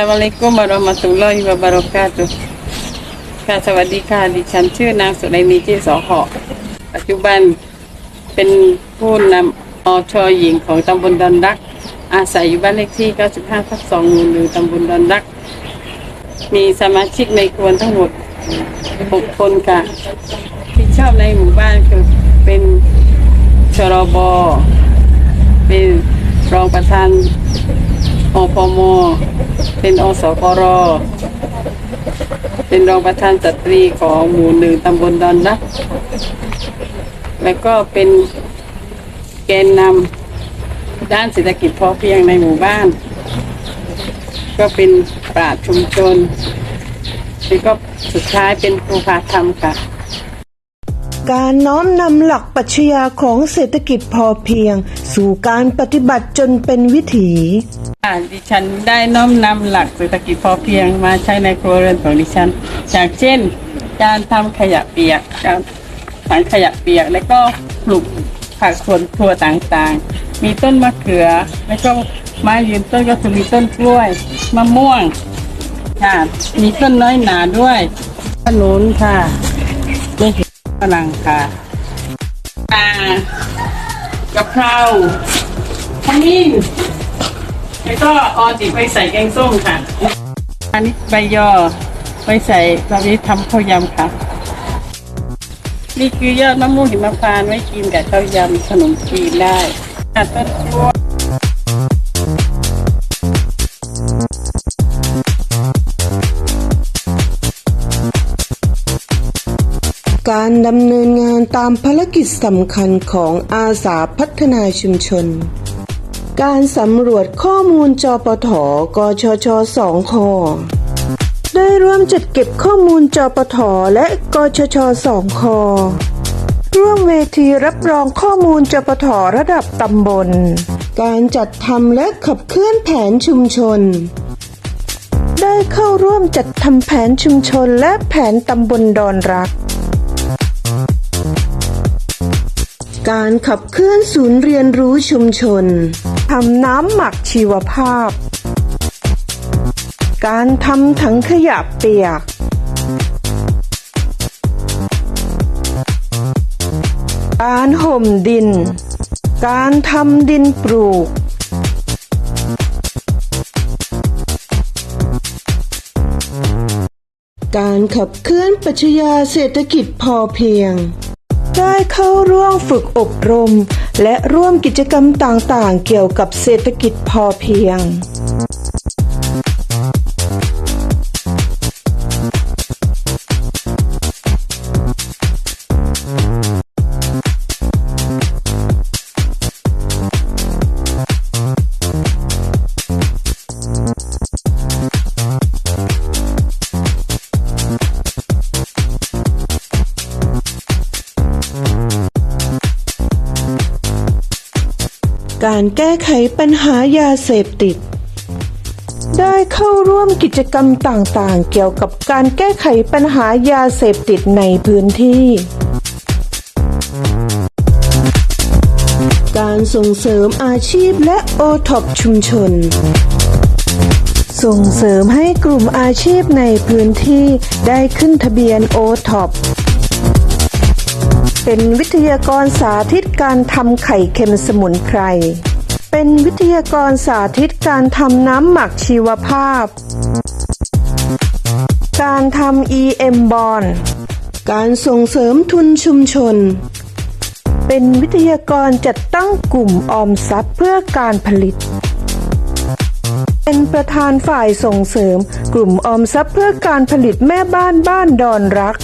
สวัสดีกุมารอมาตุลลอฮิวบารอกาตุค่ะสวัสดีค่ะดิฉันชื่อนางสุไลนีเจสอหอปัจจุบันเป็นผู้นำอชอหญิงของตำบลดอนรัก อาศัยอยู่บ้านเลขที่ 95ทับ2หมู่หนึ่งตำบลดอนรัก มีสมาชิกในครัวทั้งหมด 6 คนค่ะ ที่ชอบในหมู่บ้านคือเป็นชรบเป็นรองประธานอพม เป็นอสกรเป็นรองประธานสตรีของหมู่หนึ่งตำบลดอนรักแล้วก็เป็นแกนนำด้านเศรษฐกิจพอเพียงในหมู่บ้าน ก็เป็นปราชญ์ชุมชนแล้วก็สุดท้ายเป็นครูพาธรรมค่ะการน้อมนำหลักปรัชญาของเศรษฐกิจพอเพียง สู่การปฏิบัติจนเป็นวิถี ดิฉันได้น้อมนำหลักเศรษฐกิจพอเพียงมาใช้ในครัวเรือนของดิฉัน อย่างเช่น การทำขยะเปียก การถังขยะเปียก แล้วก็ปลูกผักสวนครัวต่างๆ มีต้นมะเขือ แล้วก็ไม้ยืนต้นก็คือมีต้นกล้วย มะม่วง ค่ะ มีต้นน้อยหนาด้วยขนุนค่ะนี่คือฝรั่งค่ะอ่ากะเพราขมิ้น แล้วก็ออจิไปใส่แกงส้มค่ะ อันนี้ใบยอไปใส่เราไปทำข้าวยำค่ะ นี่คือยอดมะม่วงหิมพานต์ไว้กินกับข้าวยำขนมจีนได้ค่ะต้นกล้วยการดำเนินงานตามภารกิจสำคัญของอาสาพัฒนาชุมชน การสำรวจข้อมูลจปทกชชสองคอได้ร่วมจัดเก็บข้อมูลจปทและกชชสองคอร่วมเวทีรับรองข้อมูลจปทระดับตำบล การจัดทำและขับเคลื่อนแผนชุมชน ได้เข้าร่วมจัดทำแผนชุมชนและแผนตำบลดอนรัก การขับเคลื่อนศูนย์เรียนรู้ชุมชน ทำน้ำหมักชีวภาพ การทำถังขยะเปียก การห่มดิน การทำดินปลูก การขับเคลื่อนปัชญาเศรษฐกิจพอเพียง ได้เข้าร่วมฝึกอบรม และร่วมกิจกรรมต่างๆ เกี่ยวกับเศรษฐกิจพอเพียง การแก้ไขปัญหายาเสพติด ได้เข้าร่วมกิจกรรมต่างๆ เกี่ยวกับการแก้ไขปัญหายาเสพติดในพื้นที่ การส่งเสริมอาชีพและโอท็อปชุมชนส่งเสริมให้กลุ่มอาชีพในพื้นที่ได้ขึ้นทะเบียนโอท็อป เป็นวิทยากรสาธิตการทำไข่เค็มสมุนไพร เป็นวิทยากรสาธิตการทำน้ำหมักชีวภาพ การทำ EM บอลการส่งเสริมทุนชุมชน เป็นวิทยากรจัดตั้งกลุ่มออมทรัพย์เพื่อการผลิต เป็นประธานฝ่ายส่งเสริมกลุ่มออมทรัพย์เพื่อการผลิตแม่บ้านบ้านดอนรัก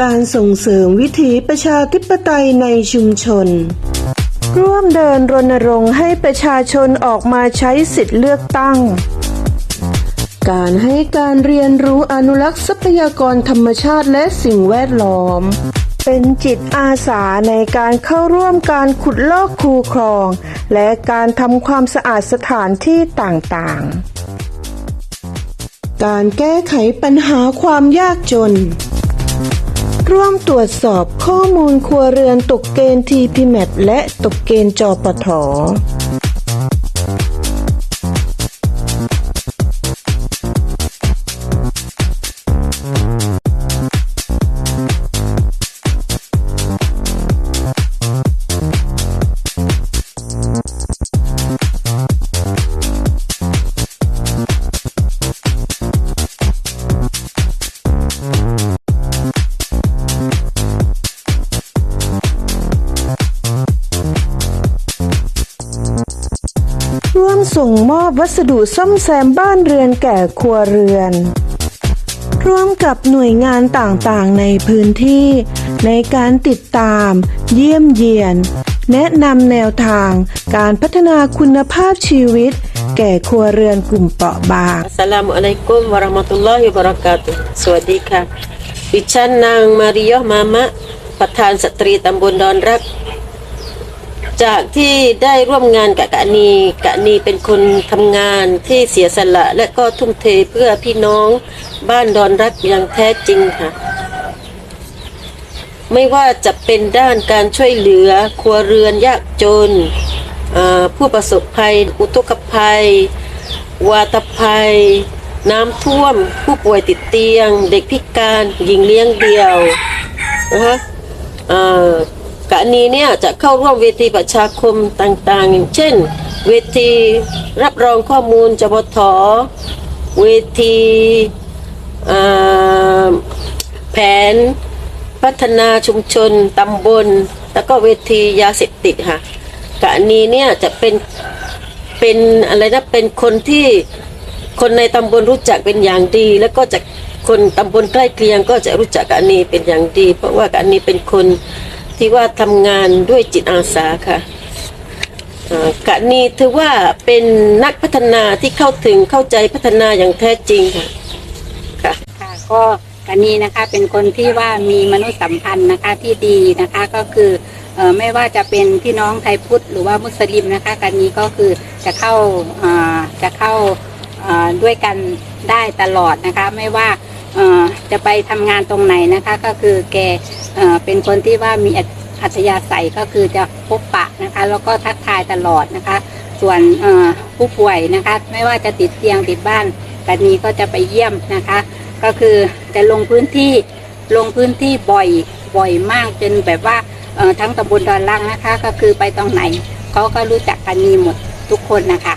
การส่งเสริมวิถีประชาธิปไตยในชุมชน ร่วมเดินรณรงค์ให้ประชาชนออกมาใช้สิทธิเลือกตั้ง การให้การเรียนรู้อนุรักษ์ทรัพยากรธรรมชาติและสิ่งแวดล้อม เป็นจิตอาสาในการเข้าร่วมการขุดลอกคูคลอง และการทำความสะอาดสถานที่ต่างๆ การแก้ไขปัญหาความยากจน ร่วมตรวจสอบข้อมูลครัวเรือนตกเกณฑ์ทีพีแมและตกเกณฑ์จปท มอบวัสดุซ่อมแซมบ้านเรือนแก่ครัวเรือน ร่วมกับหน่วยงานต่างๆในพื้นที่ ในการติดตาม เยี่ยมเยียน แนะนำแนวทางการพัฒนาคุณภาพชีวิต แก่ครัวเรือนกลุ่มเปราะบางอัสลามุอะลัยกุมวะราะมะตุลลอฮิวะบะเราะกาตุสวัสดีค่ะ ดิฉันนางมาริยอมามะประธานสตรีตำบลดอนรัก จากที่ได้ร่วมงานกับกะนีกะนีเป็นคนทำงานที่เสียสละ และก็ทุ่มเทเพื่อพี่น้องบ้านดอนรักอย่างแท้จริงค่ะ ไม่ว่าจะเป็นด้านการช่วยเหลือครัวเรือนยากจน ผู้ประสบภัย อุทกภัย วาตภัย น้ำท่วม ผู้ป่วยติดเตียง เด็กพิการหญิงเลี้ยงเดี่ยวนะคะอ่อ กะนีเนี่ยจะเข้าร่วมเวทีประชาคมต่างๆ อย่างเช่น เวทีรับรองข้อมูลจบทเวทีแผนพัฒนาชุมชนตำบล แล้วก็เวทียาเสพติดค่ะกะนีเนี่ยจะเป็นเป็นอะไรนะเป็นคนที่คนในตำบลรู้จักเป็นอย่างดี แล้วก็จะคนตำบลใกล้เคียงก็จะรู้จักกะนีเป็นอย่างดี เพราะว่ากะนีเป็นคน ที่ว่าทำงานด้วยจิตอาสาค่ะอ่ากะนีถือว่าเป็นนักพัฒนาที่เข้าถึงเข้าใจพัฒนาอย่างแท้จริงค่ะค่ะค่ะก็กันนี้นะคะเป็นคนที่ว่ามีมนุษยสัมพันธ์นะคะที่ดีนะคะก็คือออไม่ว่าจะเป็นพี่น้องไทยพุทธหรือว่ามุสลิมนะคะกันนี้ก็คือจะเข้าจะเข้าด้วยกันได้ตลอดนะคะ ไม่ว่าจะไปทำงานตรงไหนนะคะ ก็คือแก เป็นคนที่ว่ามีอัธยาศัยก็คือจะพบปะนะคะ แล้วก็ทักทายตลอดนะคะ ส่วนผู้ป่วยนะคะ ไม่ว่าจะติดเตียงติดบ้านกันนี้ก็จะไปเยี่ยมนะคะ ก็คือจะลงพื้นที่ลงพื้นที่บ่อยบ่อยมากจนแบบว่าทั้งตำบลดอนล่างนะคะ ก็คือไปตรงไหนเขาก็รู้จักกันนีหมดทุกคนนะคะ